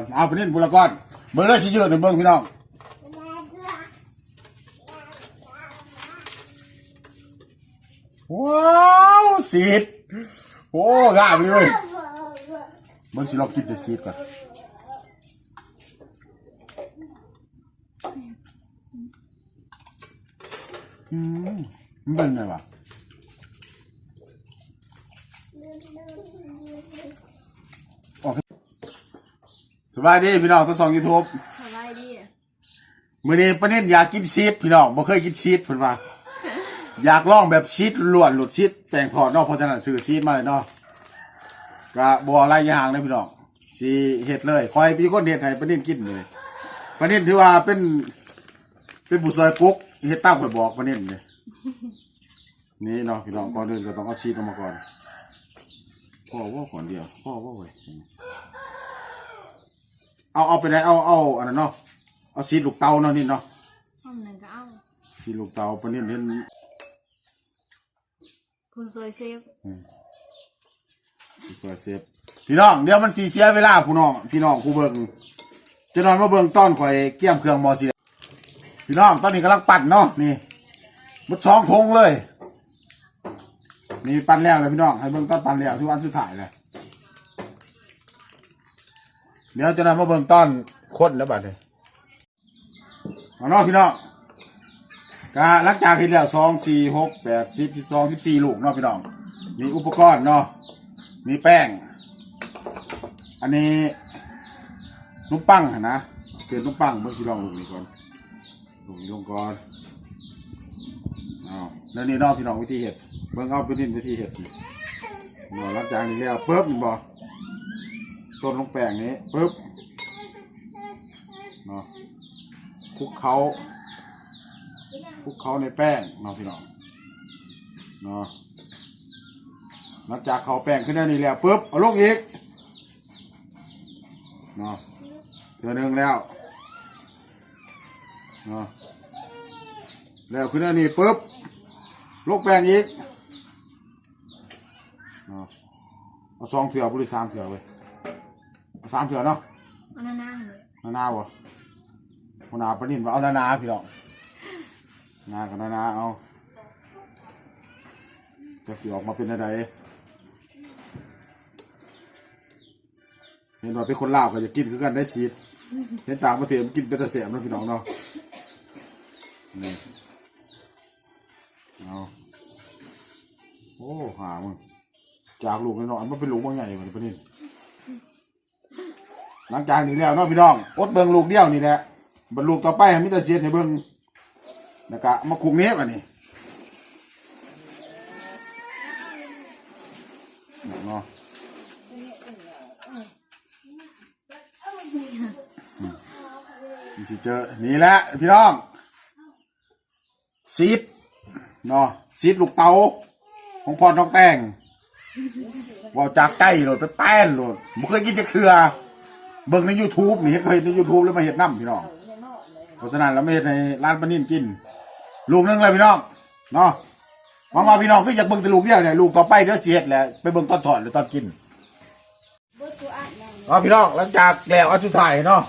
อนเอาไปนี่บุรก้อนเบิ่งได้สิเยอะหนึ่งเบิ่งพี่น้องว้าวสีดโอ้งามเลยเบิ่งสิลองกินแต่สีดก่อนอืมมันเป็นไงวะโอเคส บายดีพี่น้องทั้งสองยูทูบสบายดีมื้อนี้ประเด็นอยากกินชีสพี่น้องบ่เคยกินชีสเพิ่นว่า อยากลองแบบชีสล้วนหลุดชีสแป้งทอดเนาะเพราะฉะนั้นซื้อชีสมาเลยเนาะก็บ่อะไรอย่างนะพี่น้องสิเฮ็ดเลยคอยพี่คนเฮ็ดให้ประเด็นกินเลยประเด็นถือว่าเป็น เป็นผู้ซอยกุ๊กเฮ็ดตามข่อยบอกประเด็นเลยนี่เนาะพี่น้องก่อนอื่นก็ต้องเอาชีสออกมาก่อนพ่อว่าก่อนเดียวพ่อว่าเว้ย เอาเอาไปไหนเอาเอาอันนั้นเนาะเอาชีสลูกเตาเนาะนี่เนาะห้องหนึ่งก็เอาที่ลูกเตาปะเนี่ยเห็นคุณซอยเซฟสวยเซฟพี่น้องเดี๋ยวมันสีเสียเวลาผู้น้องพี่น้องผู้เบิ่งจะนอนมาเบิ่งต้อนข่อยเกี่ยมเครื่องมอสีพี่น้องตอนนี้กำลังปั่นเนาะนี่มุดสองทงเลยนี่ปั่นแล้วเลยพี่น้องให้เบิ่งต้นปั่นแล้วที่วันสุดท้ายเลย เดี๋ยวจะนอนมาเบิ่งต้อนคนแล้วบัดนี้เอาเนาะพี่น้องก็หลังจากที่แล้วสองสี่หกแปดสิบสองสิบสี่ลูกเนาะพี่น้อง มีอุปกรณ์เนาะมีแป้ง อันนี้นุ่มปังนะเกลือนุ่มปังเมื่อกี้ลองลูกนี้ก่อนลูกนี้ลงก่อนเอาแล้วนี่นอกพี่น้องวิธีเห็ดเบิ่งเอาไปนินวิธีเห็ดเนาะหลังจากนี้แล้วปึ๊บนี่บ่ ต้นลงแป้งนี้ปึ๊บเนาะคลุกเขาคลุกเขาในแป้งเนาะพี่น้องเนาะหลังจากเขาแป้งขึ้นได้นี่แล้วปุ๊บเอาลงอีกเนาะเทือหนึงแล้วเนาะแล้วขึ้นได้นี่ปุ๊บลงแป้งอีกเนาะเอาสองเถื่อบุรีสามเถื่อเว้ย สามเถื่อเนาะเอาหน้าหน้าเลยนานาบ่นานาปะนินว่าเอานานาพี่น้องนากับนานาเอาจะสิออกมาเป็นอะไรเห็นว่าเป็นคนลาวก็จะกินคือกันได้ชีสเห็นต่างประเทศมันกินเป็นตะเสียมนะพี่น้องเนาะนี่เอาโอ้หามึงจากลูกน้อยๆมันเป็นลูกบางใหญ่เหมือนปะนี่ หลังจากนี้แล้วเนาะพี่น้องอดเบิ่งลูกเดียวนี่แหละบรรลูกต่อไปมิตรเสียให้เบิ่งแล้วก็มาคุกเนี้ยอันนี้เนาะนี่สิเจอนี่แหละพี่น้องซีดเนาะซีดลูกเตาของพ่อน้องแป้งว่าจากใกล้โหลดไปแป้นโหลดบ่เคยกินจะเครือ เบิ่งใน YouTube นี่เคยเห็นใน YouTube แล้วมาเห็ดน้ำพี่น้องเพราะฉะนั้นเราไม่เห็ดในร้านปานินกิน ลูกนึงเลยพี่น้องเนาะมามาพี่น้องคืออยากเบิ่งแต่ลูกเดียวเนี่ยลูกต่อไปเดี๋ยวเสียดแหละไปเบิ่งตอนถอดหรือตอนกินเอาพี่น้องหลังจากแล้วอันสุดท้ายเนาะ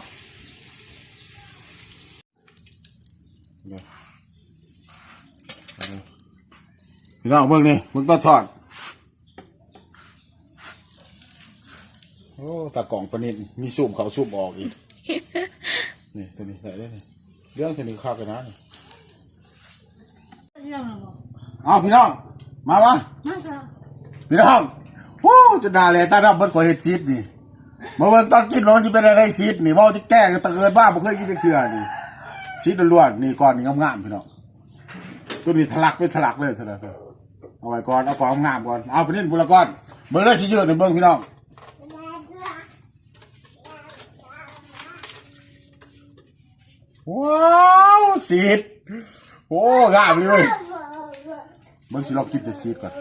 พี่น้องเบิ่งนี่เบิ่งตอนถอด โอ้ตากล่องปนินมีสูบเขาสูบออกอีก นี่ตัวนี้ใส่ได้นี่เรื่องตัวนี้เข้ากันนะนี่เรื่องอะไรบอกเอาพี่น้อง มาวะมาซะพี่น้องวู้จะด่าเลยตาดับเบิดขอเห็ดชีสนี่มาเบิ่งตอนกินว่ามันจะเป็นอะไรชีสนี่เว่าจะแก้กันตะเกินบ้าบ่เคยกินจะเคือนี่ชีสล้วนๆนี่ก่อนนี่งามๆพี่น้องตัวนี้ทะลักเป็นทะลักเลยเท่านั้นเถอะเอาไว้ก่อนเอาของงามก่อนเอาไปนี่บุรก้อนเบิ่งได้สิเยอะหนึ่งเบิ่งพี่น้อง ว้าวชีสโอ้งามเลยเบิ่งสิลองกินแต่ชีสก่อน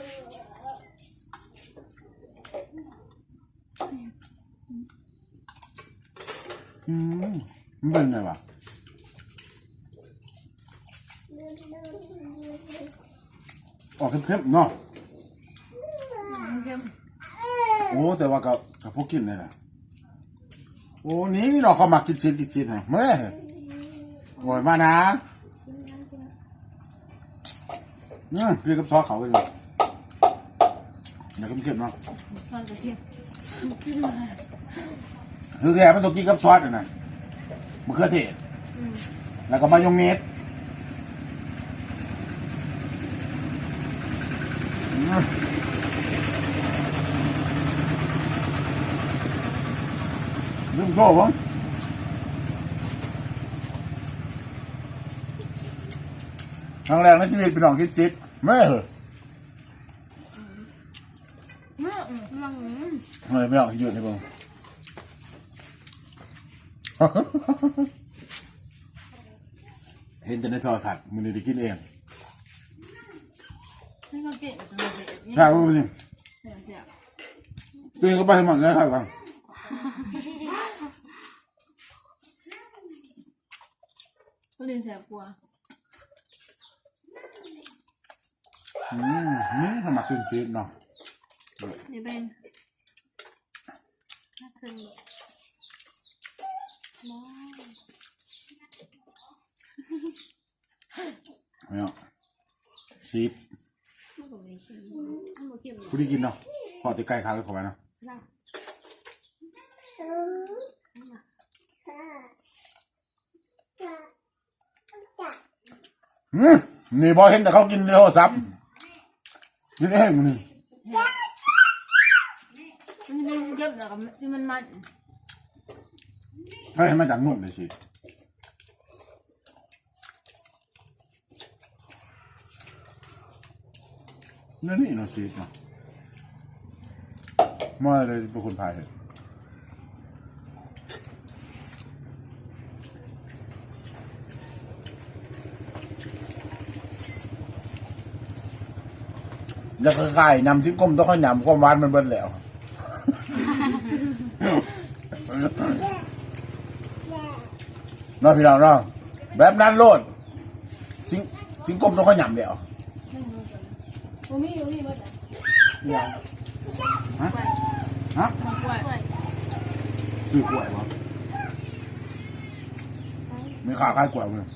อืมมันเป็นไงวะออกเข้มๆเนาะเข้มโอ้แต่ว่ากับกับพวกกินเลยนะโอ้นี่เนาเขามากินชิ้นกินชิ้นนะเมื่อ โอ้ยมานะนี่กินกับซอสเขาเลยเดี๋ยวเข้มๆเนาะทอดกระเทียมคือแค่มันต้องกินกับซอสน่ะนะมะเขือเทศอืมแล้วก็มายองเนสอืมลืมโซ่ผม ครั้งแรกในชีวิตเป็นน้องคิดซิดไม่เหรอเมื่ออืมมังอืมไม่เป็นน้องยืดให้ผม เห็นจะในโทรทัศน์มันได้กินเองให้เขาเก่งจังเลยนี่ใช่ไหมพี่เดี๋ยวเสียตื่นก็ไปสมัครได้ครับฟังก็เรียนเสียกลัว อืมนี่สมัครตื่นจีนเนาะนี่เป็นน่าคืนน้องไม่เอาซีดไม่บอกเลยชิมไม่บอกเกี่ยวผู้ที่กินเนาะพอติไก่ขาวไปขอไปเนาะล่ะอืมนี่บอเห็นแต่เขากินในโทรศัพท์กิ นเองมันนี่มันจะเป็นเก็บแล้วก็ที่มันมันให้ให้มาจากนุ่นเลยสินั่นนี่เนาะซีดเนาะมาเลยเป็นคนพายเหรอ แล้วก็ไก่นำที่ก้มต้องข้าวยำความหวานมันเบิ้ลแล้ว น้องพี่น้องน้องแบบนั้นโลดทิ้งทิ้งก้มต้องข้าวยำแล้วโอ้มีโอ้มีหมดอะเนี่ยฮะฮะมากล้วยซื้อกล้วยบ่ไม่ขาขายกล้วยมั้ย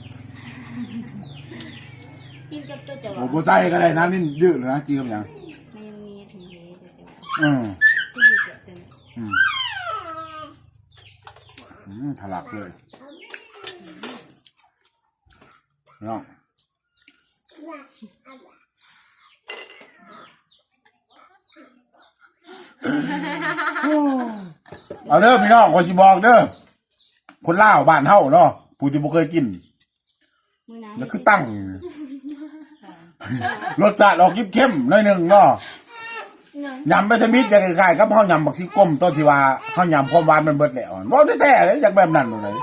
กินกับตัวจะโอ้โหใจก็ได้นะนี่ยืดเลยนะกินกับหยังไม่ยังมีถึงเลยแต่จะอืมที่อยู่เกิดเต็มอืมอืมถลักเลยน้องเอาเด้อพี่น้องขอสิบอกเด้อคนล่าวบ้านเฮาเนาะผู้ที่บ่เคยกินมือน้แล้วคือตั้ง รสชาติออกกิ๊บเข้มหน่อยหนึ่งเนาะยำไปทมิดจะคล้ายๆกับข้าวยำบักซี่ก้มต้นที่ว่าข้าวยำความหวานมันเบิดแล้วบ่แท้ๆเลยอยากแบบนั้นเลย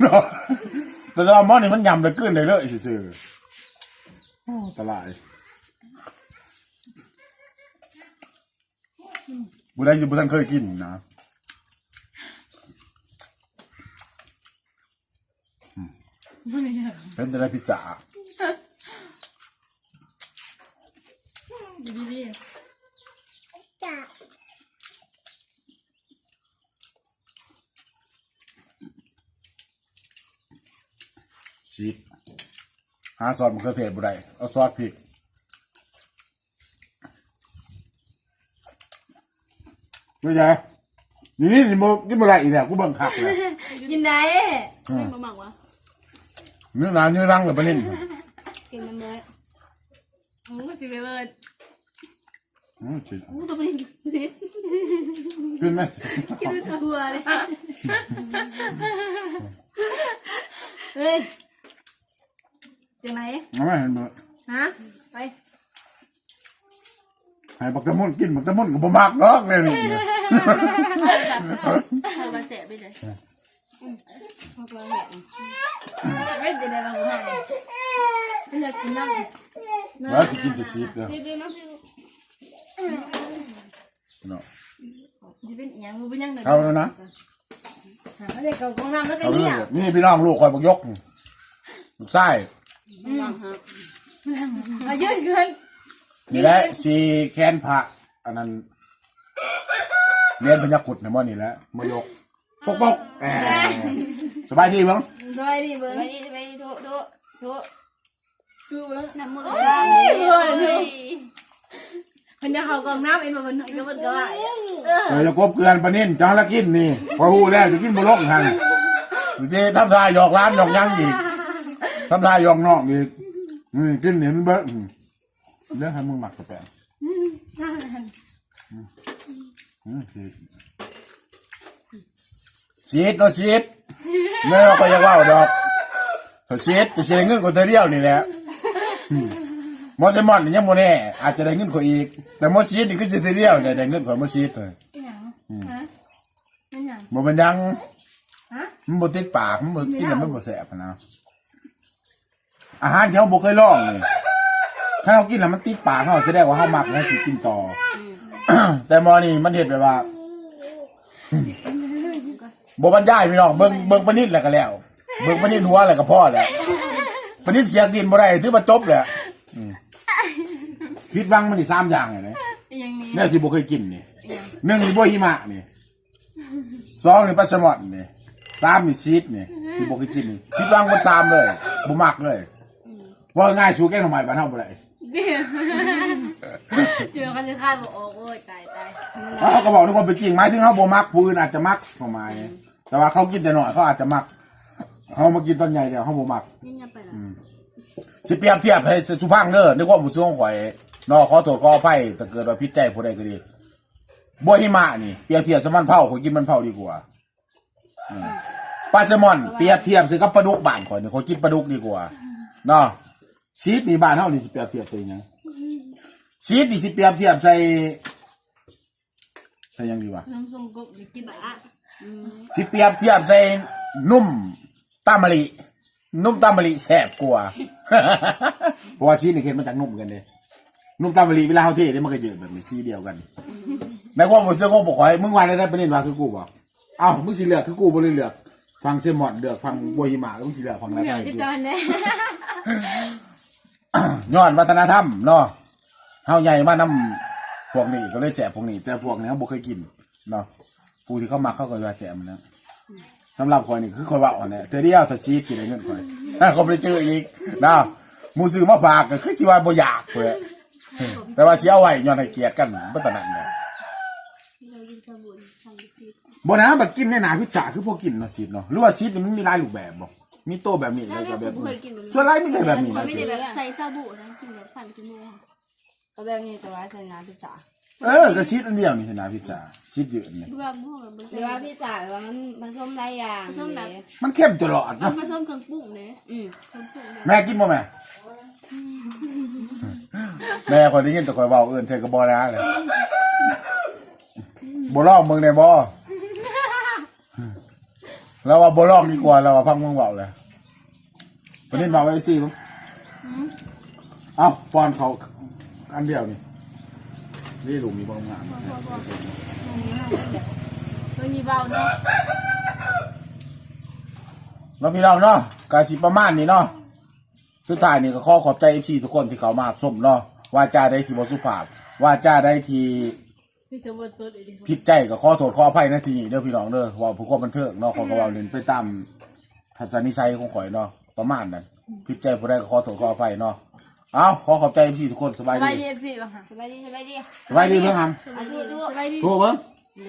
เนาะแต่ตอนมอนี่มันยำเลยขึ้นเลยเลยซื่อๆโอ้ตะลายบุได้อยู่บุทันเคยกินนะมันเนี่ยเป็นแต่ได้พิซซ่า ดีดีชีสหาซอสมะเขือเทศบุได้เอาซอสพริกไม่ใช่นี่นี่นี่โมกินบ่ได้อีกแล้วกูเบิ่งคักเลยกินได้ไม่มาหมักวะเนื้อหนาเนื้อรังเลยปะนี่กินมันเลยมึงก็สิไปเบิร์ด อืมชิดมึงตัวเป็นนิดขึ้นไหมกินด้วยตัวเลยเฮ้ยจังไหนเอาไหมเห็นบ่ฮะไปให้บักตะมุนกินบักตะมุนก็บ่มักดอกเลยนี่เอามาเสียไปเลยพวกเราเห็นไม่ได้เลยบางคนไม่อยากกินน้ำแล้วสิกินแต่ชีสเด้อพี่พี่น้องพี่ เนาะจะเป็นอย่างมึงเป็นยังไงเอาแล้วนะไม่ได้เก่าของน้ำแล้วก็เอาเลเนี่ยยนี่พี่น้องลูกคอยบักยกลูกไส้วางครับอายุเกินนี่แหละสีแค้นพระอันนั้นเรียนพญาขุดในหม้อนี่แหละมายกปกปกแหมสบายดีมั้งสบายดีเบิ้งไปดิไปดิทุทุทุดูเบิ้งน้ำมือเฮ้ยเบิ้ง มันจะเขากองน้ำเอ็นมามันก็มันก็ว่าเออเออจะกบเกลือนปลานิ่นจังละกินนี่ พอหูแล้วจะกินบุลกทันเจทำทายหยอกร้านหยอกยังอีกทำทายหยอกนอกอีกอืมกินเห็นเบิ้งอืมเรื่องให้มึงหมักกระแปงชีสเนาะชีสไม่เราก็อยังว่าดอกเขาชีสจะเสียเงินคนเดียวนี่แหละ มมอสมอนนี่ยังโมแน่อาจจะได้เงินเขาอีก แต่มอชีสนี่คือสิเดียวเนี่ยได้เงินของมอชีสเลยอีหยังฮะมันหยังบ่เป็นหยังฮะมันบ่ติดปากมันบ่กินแล้วมันบ่แสบอะนะอาหารที่เขาบ่เคยลองนี่ถ้าเรากินแล้วมันติดปากเขาแสดงว่าเขามักนะสิกินต่ออแต่หมอนี่มันเห็นแบบว่าบ่บรรยายพี่น้องเบิ่งเบิ่งปานนิดแล้วก็แล้วเบิ่งปานนิดหัวแล้วก็พอแล้วปานนิดเสียงดินบ่ได้ถือว่าจบแล้วอื มผิดหวังมันนี่สามอย่างเลยนะอีหยังนี้แนวที่บ่เคยกินนี่หนึ่งนี่บัวหิมะนี่สองนี่ปลาแซลมอนนี่สามนี่ซีดนี่ที่บ่เคยกินนี่ผิดหวังหมดสามเลยบ่มักเลยว่าง่ายสู้แกงทำไมบ้านเฮาบ่ได้เจอกันจะคายบอกออกโอ้ยตายตายเขาก็บอกนึกว่าเป็นจริงหมายถึงเฮาบ่มักผู้อื่นอาจจะมักประมาณนี้แต่ว่าเขากินแต่น้อยเขาอาจจะมักเฮามากินตอนใหญ่เดียวเฮาบ่มักนี่ยังไปละ สิเปรียบเทียบให้สุภาพเด้อในความรู้สึกของข่อยเนอขอโทษขออภัยถ้าเกิดว่าผิดใจผู้ใดก็ดีบัวหิมะนี่เปรียบเทียบสมันเผาข่อยกินมันเผาดีกว่าอืมปลาแซลมอนเปรียบเทียบสิกับปลาดุกบ้านข่อยนี่ข่อยกินปลาดุกดีกว่าเนาะชีสนี่บ้านเฮานี่สิเปรียบเทียบใส่หยังชีสนี่สิเปรียบเทียบใส่ใส่หยังดีวะ น้ำส้มกบหรือกินแบบอะสิเปรียบเทียบใส่นุ่มตามะลินุ่มตามะลิแซ่บกว่า เพราะว่าชีสนี่เค็มมาจากนุ่มกันเลย นุ่มตามะลิเวลาเขาเทเนี่ยมันก็เยอะแบบนี้สีเดียวกันแม้ว่าผมซื้อของปกคอยมึงวันได้ไปเล่นว่าคือกูบอกเอ้ามึงสีเหลือกคือกูบ่เลยเหลือกฟังเซมอนเลือกฟังบัวหิมะแล้วมึงสีเหลือกฟังอะไรเหนียวไปที่จอนเนี่ยย้อนวัฒนธรรมเนาะเฮาใหญ่มานำพวกนี้ก็เลยแสบพวกนี้ แต่พวกนี้เขาบ่เคยกินเนาะผู้ที่เขามาเขาก็ว่าแสบมันนะสำหรับคนนี่คือคนว่าอ่อนเนี่ยเธอเดียวถ้าชีสกินได้เงินคนถ้าเขาไปเจออีกเนาะหมูซื้อมาฝากก็คือสิว่าบ่อยากเพิ่น แต่ว่าสิเอาไว้ย้อนให้เกียรติกันบ่ตะนั้นเนาะเรากินสบู่สั่งกินบ่นะบัดกินในหนาพิซซ่าคือพวกกินเนาะชีสเนาะหรือว่าชีสนี่มันมีหลายรูปแบบบ่มีโตแบบนี้แล้วก็แบบนี้ส่วนหลายมีแต่แบบนี้มันนะไม่ได้แบบใส่สบู่นะกินแบบผ่านจมูกค่ะก็แบบนี้แต่ว่าใส่น้ำพิซซ่าเออก็ชีสอันเดียวนี่หนาพิซซ่าชีสเยอะนี่แบบพวกแบบหรือว่าพิซซ่าแบบว่ามันผสมหลายอย่างมันเข้มตลอดเอาเนาะผสมเครื่องปรุงเลยอืมเครื่องปรุงแม่กินบ่แม่ แม่คนได้ยินแต่คอยเบาเอื่นเธอก็บอนะเลยบ่ลอกเมืองในบ่เราว่าบ่ลอกดีกว่าเราว่าพังเมืองเบาเลยประเด็นเบาไว้สิมั้งเอ้าป้อนเขาอันเดียวนี่นี่ลุงมีบ้างงานเรื่องนี้เบาเนาะเราพี่น้องเนาะกาสิประมาณนี้เนาะ สุดท้ายนี่ก็ขอขอบใจ FC ทุกคนที่เขามาชมเนาะว่าจ้าได้ที่บ่สุภาพ ว่าจ้าได้ที่ พี่จะบดตัวเดี๋ยวผิดใจก็ขอโทษขออภัยนะทีนี้เด้อพี่น้องเด้อว่าผู้คนบันเทิงเนาะเขอก็เว่าเล่นไปตามทัศนิสัยของข่อยเนาะประมาณนั้นผิดใจผู้ใดก็ขอโทษขออภัยเนาะเอาขอขอบใจพี่ทุกคนสบายสดีบายดีสิป่ะค่ะสบายดีสบายดีสบายดีเพิ่งทอันนี้ดูสบายดีำถูกเพิ่ง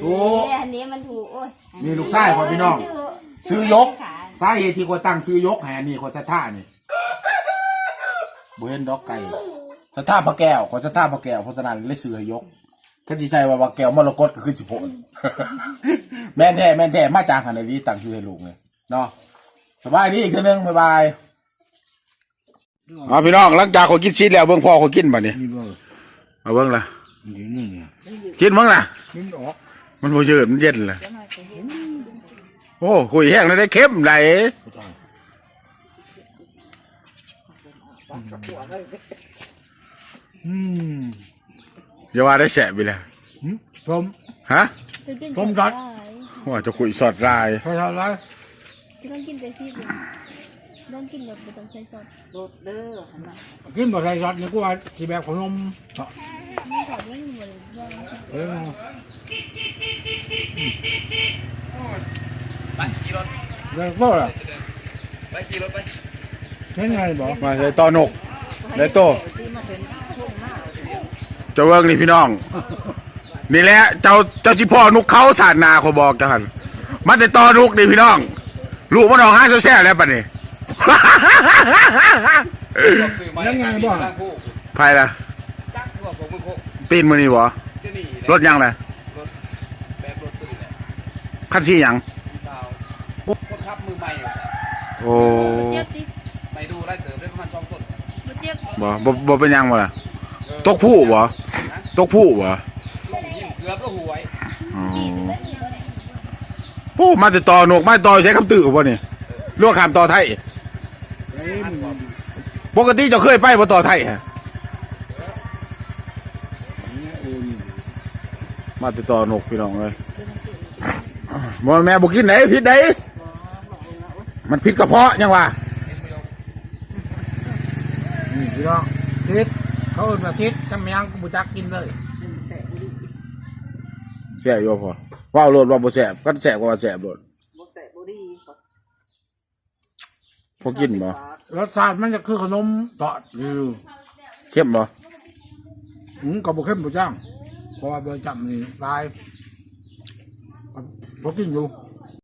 ถูกอันนี้มันถูกโอ้ยนี่ลูกชายของพี่น้อง ซื้อยก สาเหตุที่คนตั้งซื้อยกแห่นี่คนสะท่านี่ บ่เห็นดอกไก่สะท่าพระแก้วคนสะท่าพระแก้วพราะฉะนั้นเลยซื้อให้ยกก็สิใช่ว่าว่าแก้วมรกตก็คือสิโพนแม่นแท้แม่นแท้มาจากหันดีตั้งชื่อให้ลูกเลยเนาะสบายดีอีกทีนึงบ๊ายบายอ๋อพี่น้องหลังจากเขากินชีสแล้วเบิ่งพ่อเขากินบ่เนี่ยนี่บ่มาเบิ่งละนี่นี่เนี่ยกินเบิ่งละมันออกมันบ่ยืดมันเย็นละโอ้คุยแห้งแล้วได้เข้มไหล อืมอย่าว่าได้แสบไปแล้วหึส้มฮะจะกินส้มกัดว่าจะคุยสอดลายใช่อะไรจะต้องกินแต่ซีดเลยต้องกินแบบไม่ต้องใส่ซอสกินบ่ใส่ซอสนี่กูว่าสิแบบขนมไม่ชอบเล่นเหมือนว่าเออไปขี่รถเรื่องโต้ล่ะไปขี่รถไป เห็นไงบอกมาเลยต่อนกได้โตเจ้าเวิร์กนี่พี่น้อง นี่แหละเจ้าเจ้าชิพ่อนกเขาสาดนาเขาบอกกันมันแต่ต่อนกนี่พี่น้องลูกมันออกห้าแซ่ๆแล้วปะนี่ซื้อมาทางผู้ไพ่ละจักพวกผมมึงโคปีนมือนี่บ่ที่นี่รถยังเลยรถแบบรถตื่นเนี่ยคันซี่หยังพี่สาวคนขับมือใหม่โอ้ ประมาณสองต้นบ่เจ็บบ่บ่บ่เป็นหยังบ่ล่ะตกผู้บ่ตกผู้บ่ลงยิ้มเกือบก็หวยอ๋อโอ้มาแต่ต่อนกมาต่อใช้คำตื้อบ่นี่ลวกขามต่อไทยไอ้มึงปกติเจ้าเคยไปบ่ต่อไทยฮะมาติดต่อนกพี่น้องเลยบ่แม่บ่กินไหนผิดไหนมันผิดกระเพาะยังวะ นี่พี่น้องทิศเขาเอิ้นว่าทิศจำยังกูบ่จักกินเลยแซ่บอยู่พอว้าวโลดว่าบ่แซ่บก็แซ่บกว่าแซ่บโลดพอกินบ่รสชาติมันจะคือขนมตอดอยู่เข้มบ่อืมก็บ่เข้มบ่จ้างเพราะว่าบ่จำนี่ตายบ่กินอยู่